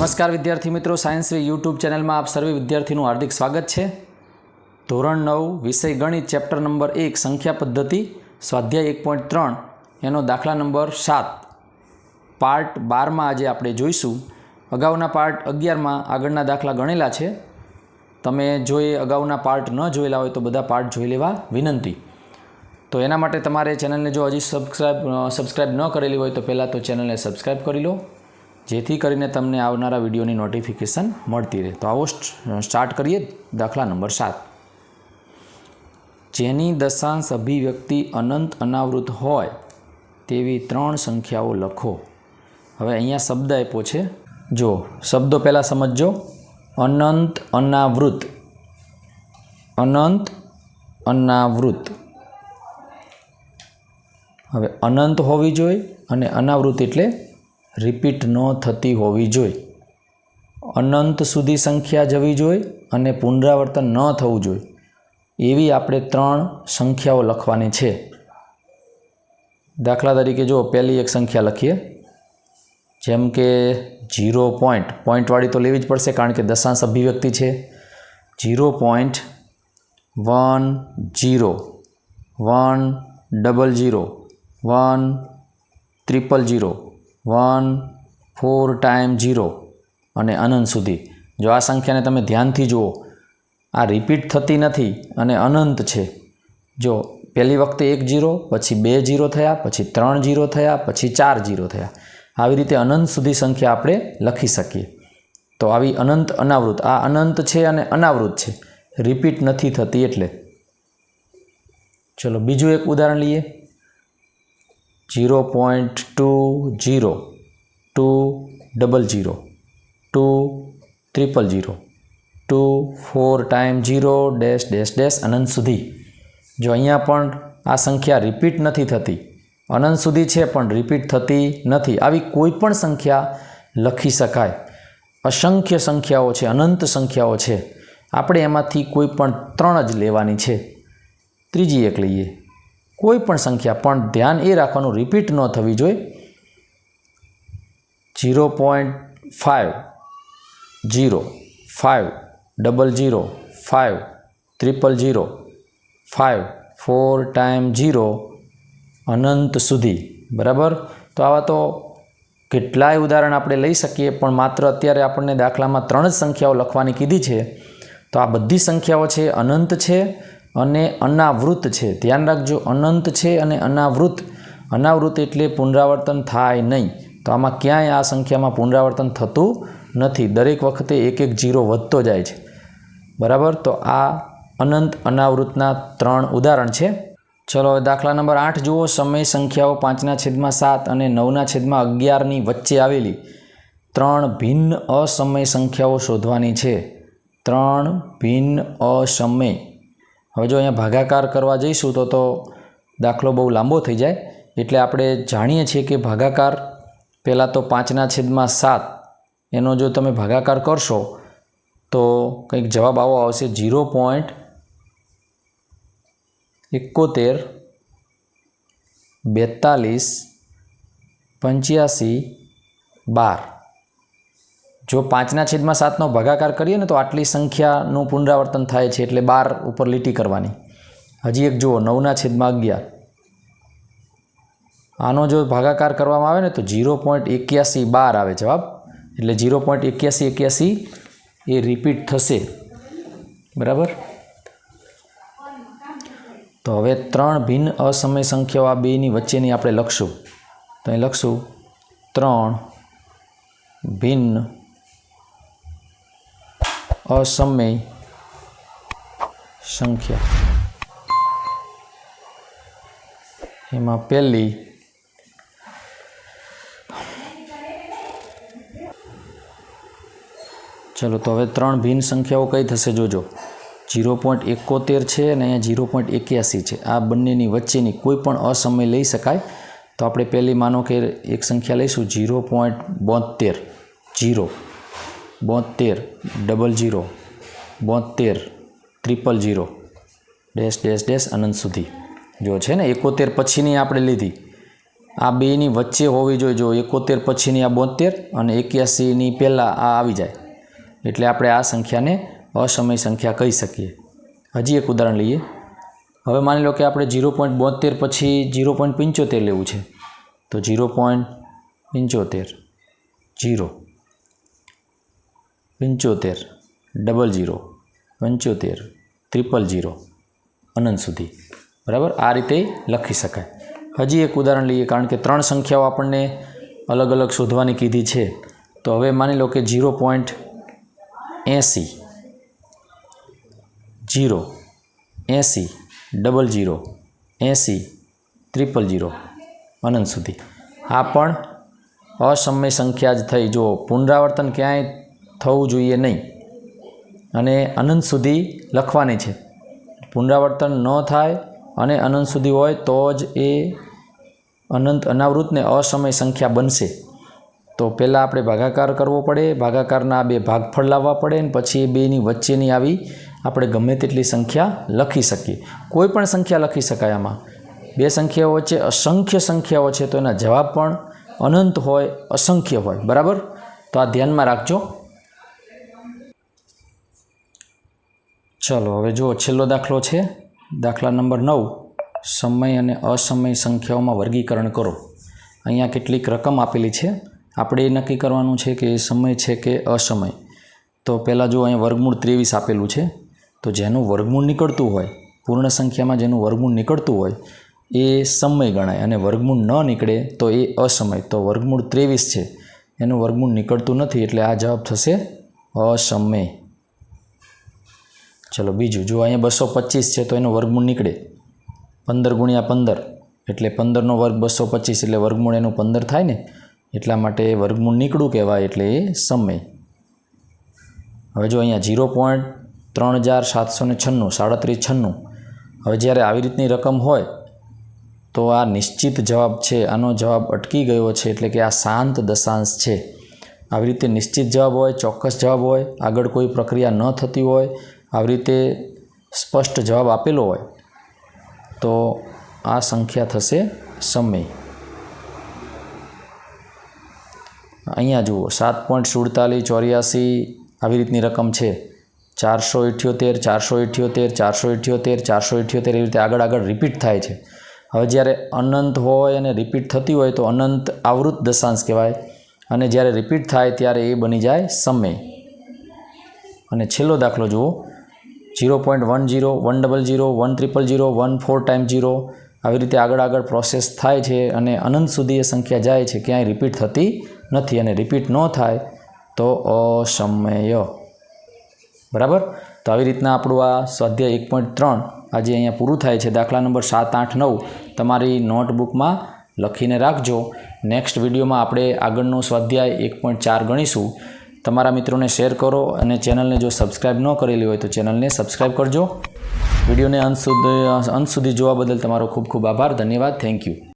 નમસ્કાર વિદ્યાર્થી મિત્રો સાયન્સવી યુટ્યુબ ચેનલમાં આપ સર્વે વિદ્યાર્થીનું હાર્દિક સ્વાગત છે. ધોરણ નવ, વિષય ગણિત ચેપ્ટર નંબર એક, સંખ્યા પદ્ધતિ, સ્વાધ્યાય એક પોઈન્ટ ત્રણ, એનો દાખલા નંબર સાત. પાર્ટ બારમાં આજે આપણે જોઈશું. અગાઉના પાર્ટ અગિયારમાં આગળના દાખલા ગણેલા છે. તમે જો એ અગાઉના પાર્ટ ન જોયેલા હોય તો બધા પાર્ટ જોઈ લેવા વિનંતી. તો એના માટે તમારે ચેનલને જો હજી સબસ્ક્રાઈબ સબસ્ક્રાઈબ ન કરેલી હોય તો પહેલાં તો ચેનલને સબસ્ક્રાઈબ કરી લો. જેથી કરીને તમને આવનારા વિડીયોની નોટિફિકેશન મળતી રહે. તો આવો સ્ટ- સ્ટાર્ટ કરીએ દાખલા નંબર સાત. જેની દશાંશ અભિવ્યક્તિ અનંત અનાવૃત હોય તેવી ત્રણ સંખ્યાઓ લખો. હવે અહીંયા શબ્દ આપ્યો છે. જો, શબ્દો પહેલાં સમજજો. અનંત અનાવૃત. અનંત અનાવૃત. હવે અનંત હોવી જોઈએ અને અનાવૃત એટલે રિપીટ ન થતી હોવી જોઈએ અનંત સુધી સંખ્યા જવી જોઈએ અને પુનરાવર્તન ન થવું જોઈએ એવી આપણે ત્રણ સંખ્યાઓ લખવાની છે. દાખલા તરીકે જો પહેલી એક સંખ્યા લખીએ. જેમ કે જીરો પોઈન્ટ, પોઈન્ટવાળી તો લેવી જ પડશે કારણ કે દશાંશ અભિવ્યક્તિ છે. Zero point one zero one double zero one triple zero one, four time zero અને અનંત સુધી. જો આ સંખ્યાને તમે ધ્યાનથી જુઓ, આ રિપીટ થતી નથી અને અનંત છે. જો પહેલી વખતે એક જીરો પછી બે જીરો થયા, પછી ત્રણ જીરો થયા, પછી ચાર જીરો થયા. આવી રીતે અનંત સુધી સંખ્યા આપણે લખી શકીએ. તો આવી અનંત અનાવૃત. આ અનંત છે અને અનાવૃત છે. રિપીટ નથી થતી એટલે. ચલો બીજું એક ઉદાહરણ લઈએ. Zero point two zero, two double zero, two triple zero, two four time zero, dash dash dash, અનંત સુધી. જો અહીંયા પણ આ સંખ્યા રિપીટ નથી થતી, અનંત સુધી છે પણ રિપીટ થતી નથી, આવી કોઈ પણ સંખ્યા લખી શકાય. અસંખ્ય સંખ્યાઓ છે, અનંત સંખ્યાઓ છે. આપણે એમાંથી કોઈ પણ ત્રણ જ લેવાની છે. ત્રીજી એક લઈએ. કોઈ પણ સંખ્યા, પણ ધ્યાન એ રાખવાનું રિપીટ ન થવી જોઈએ. Zero point five zero five double zero five triple zero five four time zero અનંત સુધી. બરાબર? તો આવા તો કેટલાય ઉદાહરણ આપણે લઈ શકીએ, પણ માત્ર અત્યારે આપણને દાખલામાં ત્રણ જ સંખ્યાઓ લખવાની કીધી છે. તો આ બધી સંખ્યાઓ છે, અનંત છે અને અનાવૃત છે. ધ્યાન રાખજો, અનંત છે અને અનાવૃત અનાવૃત એટલે પુનરાવર્તન થાય નહીં. તો આમાં ક્યાંય આ સંખ્યામાં પુનરાવર્તન થતું નથી. દરેક વખતે એક એક જીરો વધતો જાય છે. બરાબર? તો આ અનંત અનાવૃતના ત્રણ ઉદાહરણ છે. ચલો દાખલા નંબર આઠ જુઓ. સમય સંખ્યાઓ પાંચના છેદમાં સાત અને નવના છેદમાં અગિયારની વચ્ચે આવેલી ત્રણ ભિન્ન અસમય સંખ્યાઓ શોધવાની છે. ત્રણ ભિન્ન અસમય. હવે જો અહીંયા ભાગાકાર કરવા જઈશું તો તો દાખલો બહુ લાંબો થઈ જાય. એટલે આપણે જાણીએ છીએ કે ભાગાકાર પહેલાં તો પાંચના છેદમાં સાત. એનો જો તમે ભાગાકાર કરશો તો કંઈક જવાબ આવો આવશે જીરો પોઈન્ટ એકોતેર બેતાલીસ પંચ્યાસી બાર. જો પાંચના છેદમાં સાતનો ભાગાકાર કરીએ ને તો આટલી સંખ્યાનું પુનરાવર્તન થાય છે એટલે બાર ઉપર લીટી કરવાની. હજી એક જુઓ, નવના છેદમાં અગિયાર. આનો જો ભાગાકાર કરવામાં આવે ને તો જીરો પોઈન્ટ એક્યાસી બાર આવે જવાબ. એટલે જીરો પોઈન્ટ એક્યાસી એક્યાસી એ રિપીટ થશે. બરાબર? તો હવે ત્રણ ભિન્ન અસમય સંખ્યાઓ આ બેની વચ્ચેની આપણે લખશું. તો અહીં લખશું ત્રણ ભિન્ન અસમય સંખ્યા એમાં પહેલી ચલો તો હવે ત્રણ ભિન્ન સંખ્યાઓ કઈ થશે જોજો જીરો પોઈન્ટ એકોતેર છે અને અહીંયા જીરો પોઈન્ટ એક્યાસી છે આ બંનેની વચ્ચેની કોઈ પણ અસમય લઈ શકાય તો આપણે પહેલી માનો કે એક સંખ્યા લઈશું જીરો પોઈન્ટ બોતેર જીરો બોતેર ડબલ જીરો બોતેર triple zero dash dash dash અનંત સુધી. જો છે ને, એકોતેર પછીની આપણે લીધી. આ બેની વચ્ચે હોવી જોઈએ. જો એકોતેર પછીની આ બોતેર અને એક્યાસીની પહેલાં આ આવી જાય. એટલે આપણે આ સંખ્યાને અસમય સંખ્યા કહી શકીએ. હજી એક ઉદાહરણ લઈએ. હવે માની લો કે આપણે જીરો પોઈન્ટ બોતેર પછી ઝીરો પોઈન્ટ પંચોતેર લેવું છે. તો જીરો પોઈન્ટ પંચોતેર જીરો પંચોતેર ડબલ જીરો પંચોતેર ત્રિપલ જીરો અનંત સુધી. બરાબર? આ રીતે લખી શકાય. હજી એક ઉદાહરણ લઈએ, કારણ કે ત્રણ સંખ્યાઓ આપણને અલગ અલગ શોધવાની કીધી છે. તો હવે માની લો કે જીરો પોઈન્ટ એંસી જીરો એંસી ડબલ જીરો એંસી ત્રિપલ જીરો અનંત સુધી. આ પણ અસમય સંખ્યા જ થઈ. જો પુનરાવર્તન ક્યાંય થવું જોઈએ નહીં. અને અનંત સુધી લખવાની છે. પુનરાવર્તન ન થાય અને અનંત સુધી હોય તો જ એ અનંત અનાવૃતને અસમય સંખ્યા બનશે. તો પહેલાં આપણે ભાગાકાર કરવો પડે. ભાગાકારના બે ભાગફળ લાવવા પડે ને પછી એ બેની વચ્ચેની આવી આપણે ગમે તેટલી સંખ્યા લખી શકીએ. કોઈ પણ સંખ્યા લખી શકાય આમાં. બે સંખ્યાઓ વચ્ચે અસંખ્ય સંખ્યાઓ છે તો એના જવાબ પણ અનંત હોય, અસંખ્ય હોય. બરાબર? તો આ ધ્યાનમાં રાખજો. ચલો, હવે જુઓ, છેલ્લો દાખલો છે. દાખલા નંબર નવ. સમય અને અસમય સંખ્યાઓમાં વર્ગીકરણ કરો. અહીંયા કેટલીક રકમ આપેલી છે. આપણે એ નક્કી કરવાનું છે કે એ સમય છે કે અસમય. તો પહેલાં જો અહીંયા વર્ગમૂળ ત્રેવીસ આપેલું છે. તો જેનું વર્ગમૂળ નીકળતું હોય, પૂર્ણ સંખ્યામાં જેનું વર્ગમૂળ નીકળતું હોય, એ સમય ગણાય. અને વર્ગમૂળ ન નીકળે તો એ અસમય. તો વર્ગમૂળ ત્રેવીસ છે. એનું વર્ગમૂળ નીકળતું નથી, એટલે આ જવાબ થશે અસમય. ચલો બીજું, જો અહીંયા બસો પચીસ છે તો એનું વર્ગમૂળ નીકળે. પંદર ગુણ્યા પંદર, એટલે પંદરનો વર્ગ બસો પચીસ, એટલે વર્ગમૂળ એનું પંદર થાય ને, એટલા માટે વર્ગમૂળ નીકળું કહેવાય એટલે એ સમય. હવે જો અહીંયા ઝીરો પોઈન્ટ ત્રણ હજાર સાતસો ને છન્નું, સાડત્રીસ છન્નું, હવે જ્યારે આવી રીતની રકમ હોય, તો આ નિશ્ચિત જવાબ છે, આનો જવાબ અટકી ગયો છે, એટલે કે આ શાંત દશાંશ છે. આવી રીતે નિશ્ચિત જવાબ હોય, ચોક્કસ જવાબ હોય, આગળ કોઈ પ્રક્રિયા ન થતી હોય આવી રીતે સ્પષ્ટ જવાબ આપેલો હોય, તો આ સંખ્યા થશે સમય. અહીંયા જુઓ, સાત પોઈન્ટ સુડતાલીસ ચોર્યાસી આવી રીતની રકમ છે. ચારસો ઇઠ્યોતેર ચારસો ઇઠ્યોતેર ચારસો ઇઠ્યોતેર ચારસો ઇઠ્યોતેર એવી રીતે આગળ આગળ રિપીટ થાય છે. હવે જ્યારે અનંત હોય અને રિપીટ થતી હોય તો અનંત આવૃત દશાંશ કહેવાય. અને જ્યારે રિપીટ થાય ત્યારે એ બની જાય સમય. અને છેલ્લો દાખલો જુઓ zero point one zero one double zero one triple zero one four time zero આવી રીતે આગળ આગળ પ્રોસેસ થાય છે અને અનંત સુધી એ સંખ્યા જાય છે, ક્યાંય રિપીટ થતી નથી અને રિપીટ ન થાય તો અસમય. બરાબર? તો આવી રીતના આપણું આ સ્વાધ્યાય એક પોઈન્ટ ત્રણ આજે અહીંયા પૂરું થાય છે. દાખલા નંબર સાત, આઠ, નવ તમારી નોટબુકમાં લખીને રાખજો. નેક્સ્ટ વિડીયોમાં આપણે આગળનું સ્વાધ્યાય એક પોઈન્ટ ચાર ગણીશું. તમારા મિત્રોને શેર કરો અને ચેનલને જો સબસ્ક્રાઈબ ન કરેલી હોય તો ચેનલને સબસ્ક્રાઈબ કરજો. વિડીયોને અંત સુધી અંત સુધી જોવા બદલ તમારો ખૂબ ખૂબ આભાર. ધન્યવાદ. Thank you.